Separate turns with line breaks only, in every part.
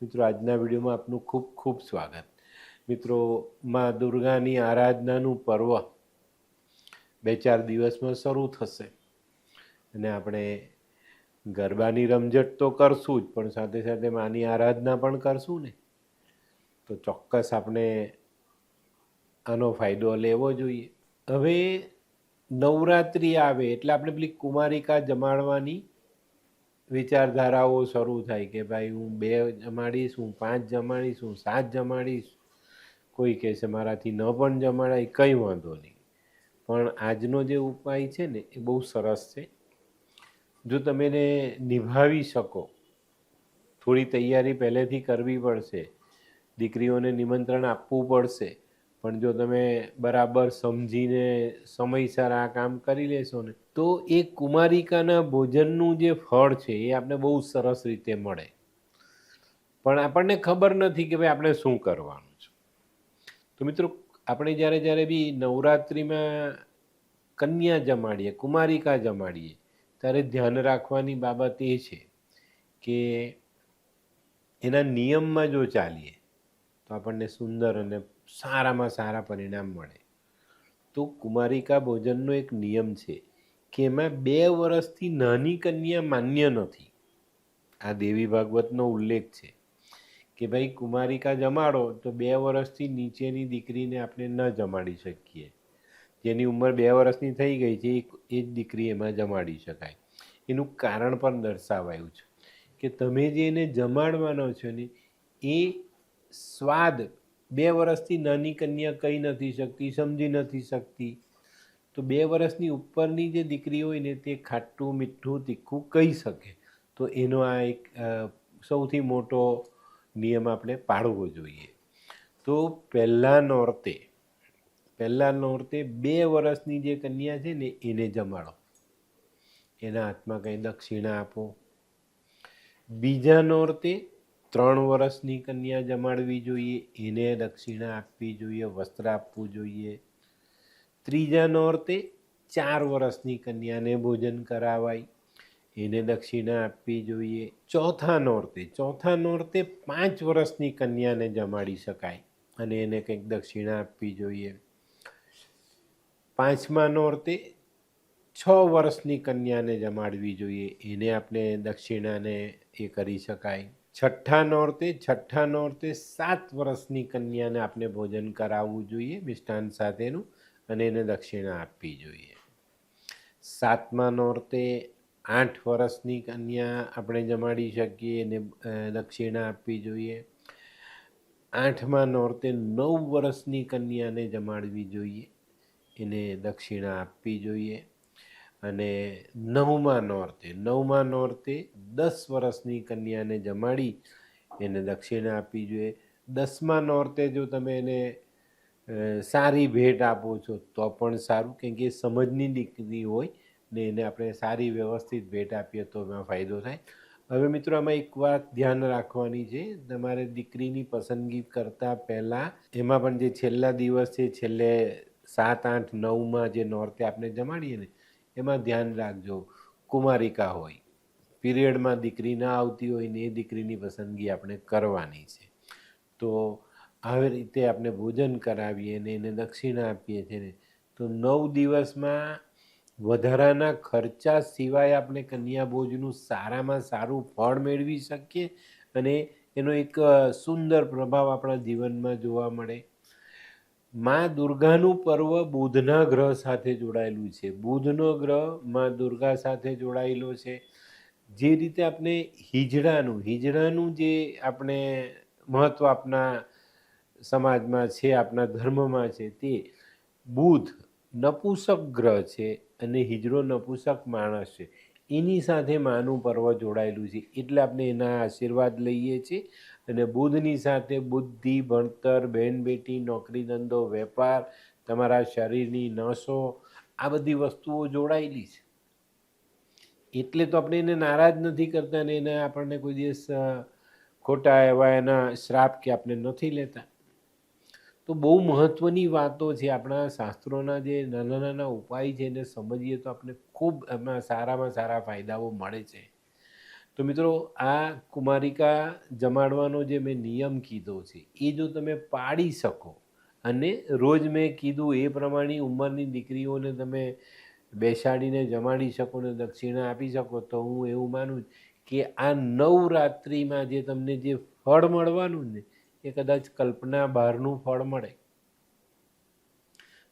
મિત્રો, આજના વિડીયોમાં આપનું ખૂબ ખૂબ સ્વાગત. મિત્રો, માં દુર્ગાની આરાધનાનું પર્વ બે ચાર દિવસમાં શરૂ થશે. અને આપણે ગરબાની રમઝટ તો કરશું જ, પણ સાથે સાથે માની આરાધના પણ કરશું ને. તો ચોક્કસ આપણે આનો ફાયદો લેવો જોઈએ. હવે નવરાત્રિ આવે એટલે આપણે પેલી કુમારિકા જમાડવાની વિચારધારાઓ શરૂ થાય કે ભાઈ હું બે જમાડીશ, હું પાંચ જમાડીશ, હું સાત જમાડીશ. કોઈ કહે છે મારાથી ન પણ જમાડાય, કંઈ વાંધો નહીં. પણ આજનો જે ઉપાય છે ને, એ બહુ સરસ છે. જો તમે એને નિભાવી શકો, થોડી તૈયારી પહેલેથી કરવી પડશે. દીકરીઓને નિમંત્રણ આપવું પડશે. પણ જો તમે બરાબર સમજીને સમયસર આ કામ કરી લેશો ને, તો એ કુમારિકાના ભોજનનું જે ફળ છે એ આપણે બહુ સરસ રીતે મળે. પણ આપણને ખબર નથી કે ભાઈ આપણે શું કરવાનું છે. તો મિત્રો, આપણે જ્યારે જ્યારે બી નવરાત્રિમાં કન્યા જમાડીએ, કુમારિકા જમાડીએ, ત્યારે ધ્યાન રાખવાની બાબત એ છે કે એના નિયમમાં જો ચાલીએ, તો આપણને સુંદર અને સારામાં સારા પરિણામ મળે. તો કુમારિકા ભોજનનો એક નિયમ છે કે એમાં બે વર્ષથી નાની કન્યા માન્ય નથી. આ દેવી ભાગવતનો ઉલ્લેખ છે કે ભાઈ કુમારિકા જમાડો તો બે વર્ષથી નીચેની દીકરીને આપણે ન જમાડી શકીએ. જેની ઉંમર બે વર્ષની થઈ ગઈ છે એ જ દીકરી એમાં જમાડી શકાય. એનું કારણ પણ દર્શાવાયું છે કે તમે જે એને જમાડવાનો છો ને એ સ્વાદ બે વર્ષથી નાની કન્યા કહી નથી શકતી, સમજી નથી શકતી. તો બે વર્ષની ઉપરની જે દીકરી હોય ને તે ખાટું, મીઠું, તીખું કહી શકે. તો એનો આ એક સૌથી મોટો નિયમ આપણે પાળવો જોઈએ. તો પહેલાં નોરતે પહેલાં નોરતે બે વર્ષની જે કન્યા છે ને એને જમાડો. એના હાથમાં કંઈ દક્ષિણા આપો. બીજા નોરતે ત્રણ વર્ષની કન્યા જમાડવી જોઈએ, એને દક્ષિણા આપવી જોઈએ, વસ્ત્ર આપવું જોઈએ. ત્રીજા નોરતે ચાર વર્ષની કન્યાને ભોજન કરાવાય, એને દક્ષિણા આપવી જોઈએ. ચોથા નોરતે ચોથા નોરતે પાંચ વર્ષની કન્યાને જમાડી શકાય અને એને કંઈક દક્ષિણા આપવી જોઈએ. પાંચમા નોરતે છ વર્ષની કન્યાને જમાડવી જોઈએ, એને આપણે દક્ષિણાને એ કરી શકાય. છઠ્ઠા નોરતે છઠ્ઠા નોરતે સાત વર્ષની કન્યાને આપણે ભોજન કરાવવું જોઈએ મિષ્ટાન સાથેનું, અને એને દક્ષિણા આપવી જોઈએ. સાતમા નોરતે આઠ વર્ષની કન્યા આપણે જમાડી શકીએ, એને દક્ષિણા આપવી જોઈએ. આઠમા નોરતે નવ વર્ષની કન્યાને જમાડવી જોઈએ, એને દક્ષિણા આપવી જોઈએ. અને નવમા નોરતે નવમા નોરતે દસ વર્ષની કન્યાને જમાડી એને દક્ષિણા આપવી જોઈએ. દસમા નોરતે જો તમે એને સારી ભેટ આપો છો, તો પણ સારું, કેમ કે સમજની દીકરી હોય ને એને આપણે સારી વ્યવસ્થિત ભેટ આપીએ તો એમાં ફાયદો થાય. હવે મિત્રો, આમાં એક વાત ધ્યાન રાખવાની છે. તમારે દીકરીની પસંદગી કરતાં પહેલાં એમાં પણ જે છેલ્લા દિવસ છે, છેલ્લે સાત, આઠ, નવમાં જે નોરતે આપણે જમાડીએ ને એમાં ધ્યાન રાખજો. કુમારિકા હોય, પીરિયડમાં દીકરી ના આવતી હોય ને એ દીકરીની પસંદગી આપણે કરવાની છે. તો આવી રીતે આપણે ભોજન કરાવીએ ને એને દક્ષિણા આપીએ છીએ ને, તો નવ દિવસમાં વધારાના ખર્ચા સિવાય આપણે કન્યા ભોજનું સારામાં સારું ફળ મેળવી શકીએ અને એનો એક સુંદર પ્રભાવ આપણા જીવનમાં જોવા મળે. માં દુર્ગાનું પર્વ બુધના ગ્રહ સાથે જોડાયેલું છે. બુધનો ગ્રહમાં દુર્ગા સાથે જોડાયેલો છે. જે રીતે આપણે હિજડાનું હિજડાનું જે આપણે મહત્ત્વ આપણા સમાજમાં છે આપણા ધર્મમાં છે તે બુધ નપુસક ગ્રહ છે અને હિજડો નપુસક માણસ છે. એની સાથે માનું પર્વ જોડાયેલું છે. એટલે આપણે એના આશીર્વાદ લઈએ છીએ અને બુધની સાથે બુદ્ધિ, ભણતર બહેન બેટી નોકરી ધંધો વેપાર, તમારા શરીરની નસો, આ બધી વસ્તુઓ જોડાયેલી છે. એટલે તો આપણે એને નારાજ નથી કરતા ને એને આપણને કોઈ દિવસ ખોટા એવા એના શ્રાપ કે આપણે નથી લેતા. તો બહુ મહત્ત્વની વાતો છે. આપણા શાસ્ત્રોના જે નાના નાના ઉપાય છે એને સમજીએ તો આપણે ખૂબ એમાં સારામાં સારા ફાયદાઓ મળે છે. તો મિત્રો, આ કુમારિકા જમાડવાનો જે મેં નિયમ કીધો છે, એ જો તમે પાડી શકો અને રોજ મેં કીધું એ પ્રમાણે ઉંમરની દીકરીઓને તમે બેસાડીને જમાડી શકો ને દક્ષિણા આપી શકો, તો હું એવું માનું કે આ નવરાત્રિમાં જે તમને જે ફળ મળવાનું ને એ કદાચ કલ્પના બહારનું ફળ મળે.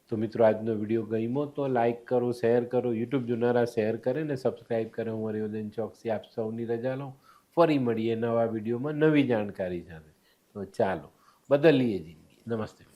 તો મિત્રો, આજનો વીડિયો ગમ્યો તો લાઇક કરો શેર કરો યુટ્યુબ જોનારા શેર કરે ને સબસ્ક્રાઈબ કરે. હું હરિવર્ધન ચોકસી આપ સૌની રજા લઉં. ફરી મળીએ નવા વિડીયોમાં નવી જાણકારી સાથે. તો ચાલો, બદલીએ જિંદગી. નમસ્તે.